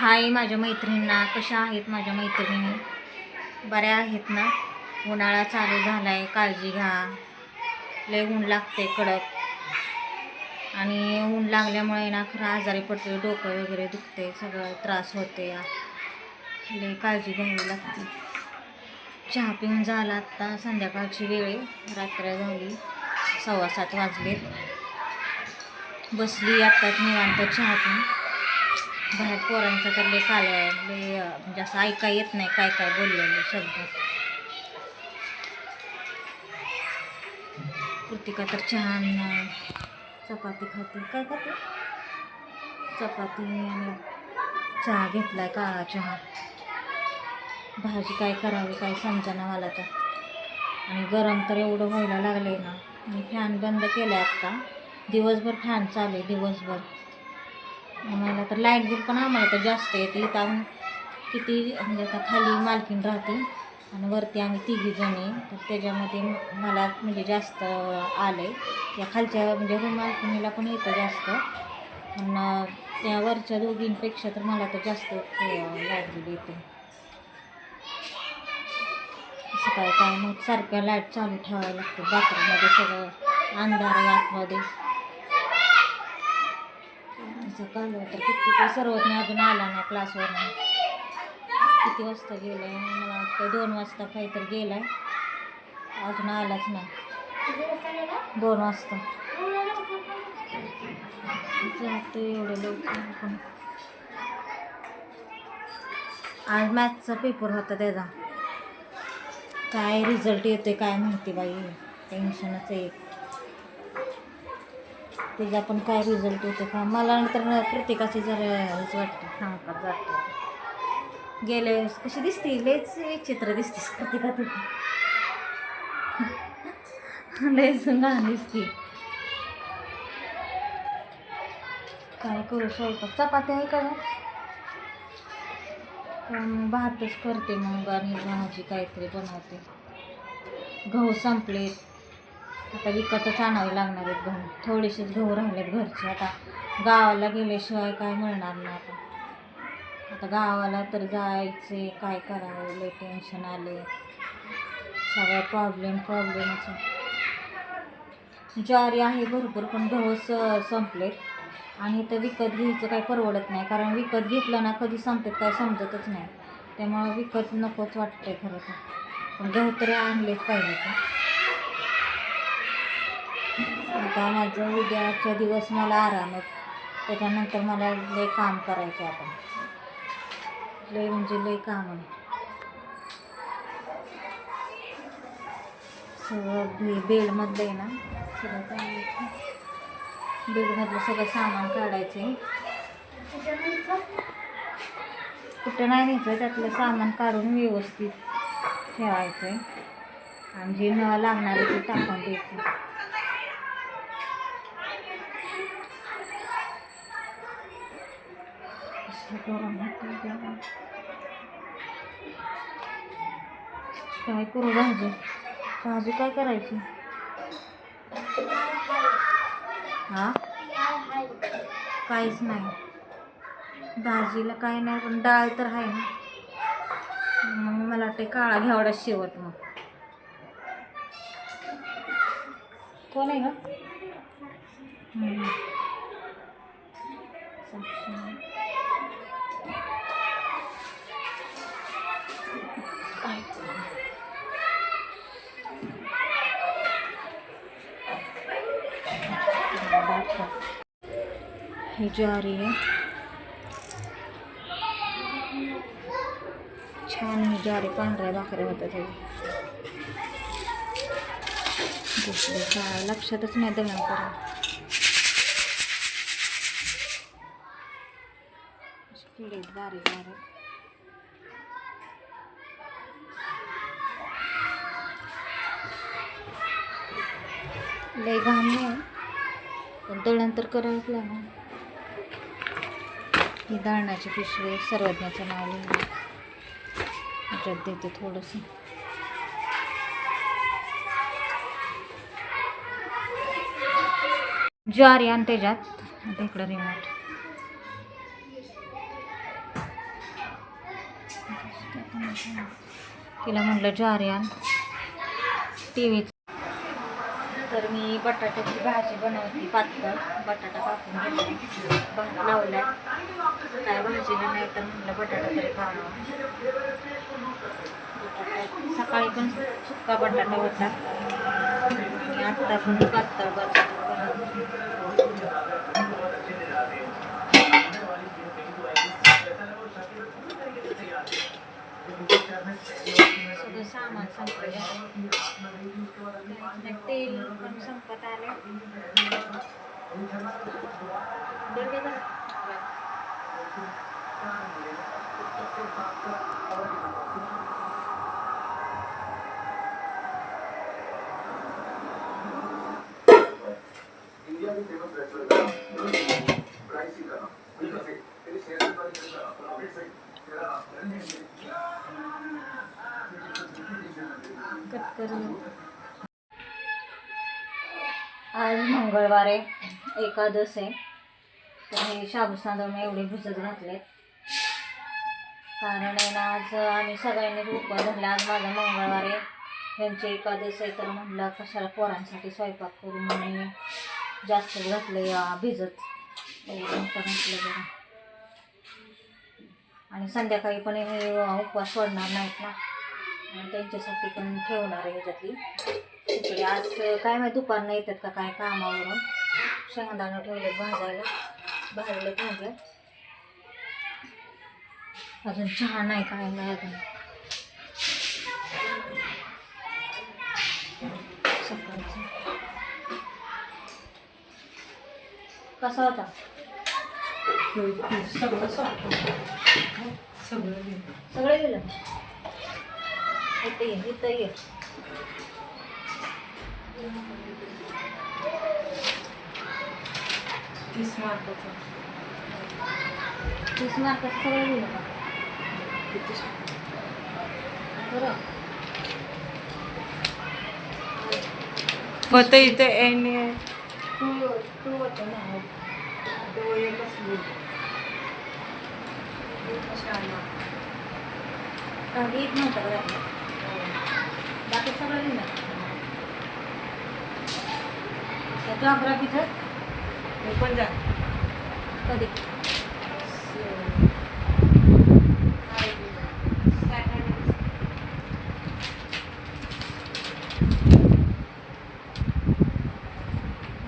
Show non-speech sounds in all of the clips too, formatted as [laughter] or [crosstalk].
हाय माझ्या मैत्रिणींना कशा आहेत माझ्या मैत्रिणी? बऱ्या आहेत ना? उन्हाळा चालू झाला आहे काळजी घ्या. लय ऊन लागते कडक. आणि ऊन लागल्यामुळे ना खरं आजारी पडते डोकं वगैरे दुखते सगळं त्रास होते लय काळजी घ्यावी लागते. चहा पिऊन झाला आत्ता संध्याकाळची वेळ रात्र झाली सव्वा सात वाजले बसली आत्ताच निवांत चहा पिऊन. बाहेर पोरांचं तर लय काल लय म्हणजे असं ऐका येत नाही काय काय बोललेले शब्द. कृतिका तर चहा चपाती खाते. काय खाते? चपाती आणि चहा घेतलाय काळा चहा. भाजी काय करावी काय समजना मला तर. आणि गरम तर एवढं व्हायला लागले ना. मी फॅन बंद केला आत्ता. दिवसभर फॅन चालू आहे दिवसभर. आम्हाला तर लाइट बिल पण आम्हाला तर जास्त येते. इथं आम्ही किती म्हणजे आता खाली मालकीन राहते आणि वरती आम्ही तिघी जणी. तर त्याच्यामध्ये मला म्हणजे जास्त आलं आहे त्या खालच्या म्हणजे रूम मालकिनीला पण येतं जास्त. पण त्या वरच्या दोघींपेक्षा तर मला तर जास्त लाइट बिल येते. असं काय काय मग सारखं लाइट चालू ठेवायला लागते. बाथरूममध्ये सगळं अंधार आतमध्ये. असं काल तर किती काही सर्वज्ञ अजून आला नाही क्लासवर किती वाजता गेलाय? मला वाटतं दोन वाजता काहीतरी गेलाय. अजून आलाच नाही. दोन वाजता. जातो एवढं लवकर पण आज मॅथ्सचा पेपर होता त्याचा. काय रिझल्ट येतोय काय माहिती बाई. टेन्शनच आहे. त्याचा पण काय रिझल्ट येतो का? मला नंतर प्रत्येकाची जरा हेच वाटतं. सांगतात जातं. गेले वेळेस कशी दिसते? लयच चित्र दिसतेस प्रत्येका तुला [laughs] लयच लहान दिसते. काय करू स्वयंपाक चपाती आहे का मग भातच करते मग आणि भाजी काहीतरी बनवते. गहू संपलेत. आता विकतच आणावे लागणार आहेत गहू थोडेसेच गहू राहिलेत घरचे. आता गावाला गेल्याशिवाय काय मिळणार नाही आता. आता गावाला तर जायचे काय करावं? लय टेन्शन आले सगळ्या प्रॉब्लेम प्रॉब्लेमच ज्वारी आहे भरपूर पण गहू स संपलेत. आणि तर विकत घ्यायचं काही परवडत नाही. कारण विकत घेतलं ना कधी संपतात काय समजतच नाही. त्यामुळं विकत नकोच वाटतंय खरं तर. पण गहू तरी आणलेच पाहिजे. का आता माझं उद्याचा दिवस मला आराम आहे. त्याच्यानंतर मला लय काम करायचं आहे आता. लय म्हणजे लय काम आहे. सगळं बेडमधलं आहे ना सगळं काय बेडमधलं सगळं सामान काढायचं आहे कुठं नाही न्यायचं त्यातलं सामान काढून व्यवस्थित ठेवायचं आहे आणि जे न लागणार आहे ते टाकून द्यायचं. असं गरम होतं काय करू भाजी भाजी काय करायची? हा? काहीच नाही. भाजीला काही नाही पण डाळ तर आहे ना. मग मला वाटते काळा घ्यावडा शेवट मग. कोण आहे का ही ज्वारी आहे छान ही ज्वारी पांढऱ्या भाकऱ्या होत्या त्याची लक्षातच नाही दळण करा. पिढीत बारीक बारीक. लय घाम नाही पण दळण तर करावंच लागणार. ही दळणाची पिशवी सर्वज्ञाचं नाव लिहिलं ह्याच्यात देते थोडंसं. ज्वारी आणि त्याच्यात. इकडं रिमोट तिला म्हटलं ज्वारी आण. टी व्ही तर मी बटाट्याची भाजी बनवली पातळ बटाटा कापून घेतला भात काय भाजीला नाही तर म्हटलं बटाटा तरी खावा सकाळी पण सुक्का बटाटा होता. आणि आत्ता पण पातळ बटाटा बनवला. सगळं सामान संपलं तेल पण संपत आले बरं का जरा? कट तर आज मंगळवार आहे एकादश आहे. तर हे शाबू तांदूळ एवढे भिजत घातलेत. कारण आहे ना आज आम्ही सगळ्यांनीच उपवास धरले आज माझा मंगळवार आहे. त्यांची एकादश आहे तर म्हटलं कशाला पोरांसाठी स्वयंपाक करू म्हणून जास्त घातले भिजत. म्हटलं घातलं बरं आणि संध्याकाळी पण हे उपवास सोडणार नाहीत ना. आणि त्यांच्यासाठी पण ठेवणार आहे ह्याच्यातली. खिचडी आज काय माहिती दुपारनं येतात का काय कामावरून. शेंगदाणं ठेवले भाजायला. भाजले भाजले अजून चहा नाही काय नाही अजून. सकाळचं. कसा होता? सगळं सगळं सगळं सगळं गेलं? इथं ये इथं ये तीस मार्काचं तीस मार्काचं सगळं गेलं का बरं होतं इथं एन तू तू होतं ना तो एकच काही येत नव्हतं का त्यातलं? बाकी सगळं त्या जॉग्राफीचं मी पण जा. कधी?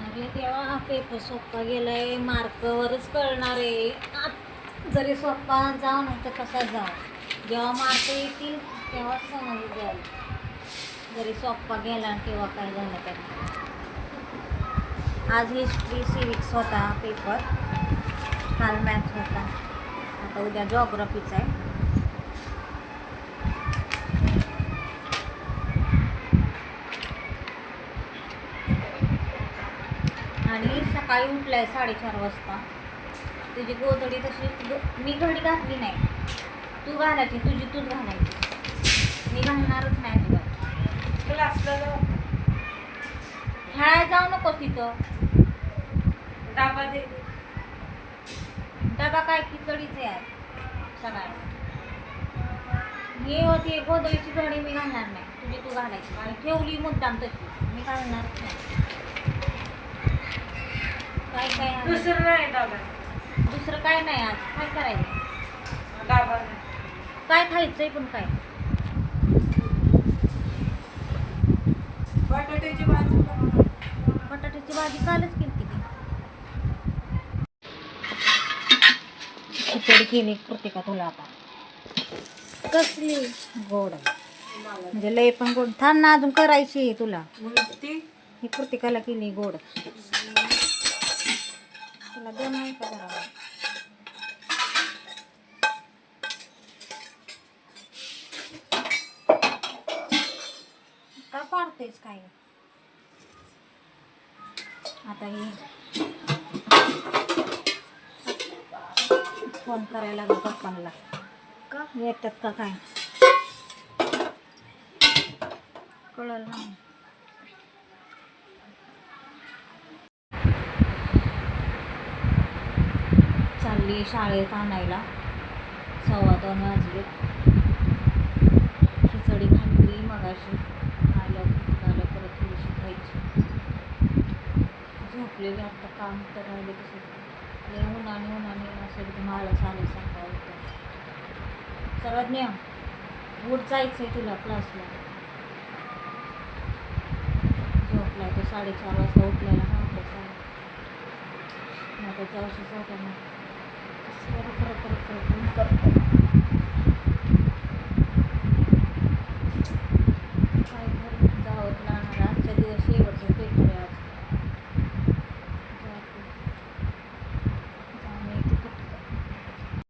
अरे तेव्हा पेपर सोप्पा गेलाय. मार्कवरच कळणार आहे. जरी सोप्पा जाऊ नाही तर कसा जाऊ? जेव्हा मार्क येतील तेव्हाच समज जाईल जरी सोप्पा गेला आणि तेव्हा काय झालं तरी. आज हिस्ट्री सिविक्स होता पेपर. काल मॅथ्स होता. आता उद्या जॉग्रफीचा आहे. आणि सकाळी उठलाय साडेचार वाजता. तुझी गोधडी तशी मी घडी घातली नाही. तू घालायची तुझी तूच घालायची. मी घालणारच नाही क्लासला जाऊ खेळायला जाऊ नको तिथं. डाबा दे. डबा काय खिचडीचे आहे. सकाळी मी होती गोधडीची घडी मी घालणार नाही. तुझी तू घालायची. आणि ठेवली मुद्दाम तशी. मी घालणारच नाही. काय काय आहे? दुसरं नाही डाबा. दुसरं काय नाही आज. काय करायचं? डाबा नाही. काय खायचंय पण काय बटाट्याची भाजी पण बटाट्याची भाजी कालच केली ती. खिचडी केली प्रत्येका तुला आता? कसली? गोड म्हणजे लय पण गोड. थांब ना अजून करायची आहे तुला. ही प्रत्येकाला केली गोड. तुला दोन आहे का जरा? का पाडतेस काय आता ही फोन करायला लागेल पप्पांना. का? येतात का काय? कळलं नाही. चालली शाळेत आणायला. सव्वा दोन वाजले. मगाशी आलं आलं परत थोडीशी खायची आपल्याला आता काम तर राहिले तसं लय उन्हाने उन्हाने असं एकदम आळस आल्यासारखं होतं सर्वात नियम उठ जायचं आहे तुला क्लासला झोपलाय तो साडेचार वाजता उठलेला ना आता आता जाऊशी जाता ना परत परत परत परत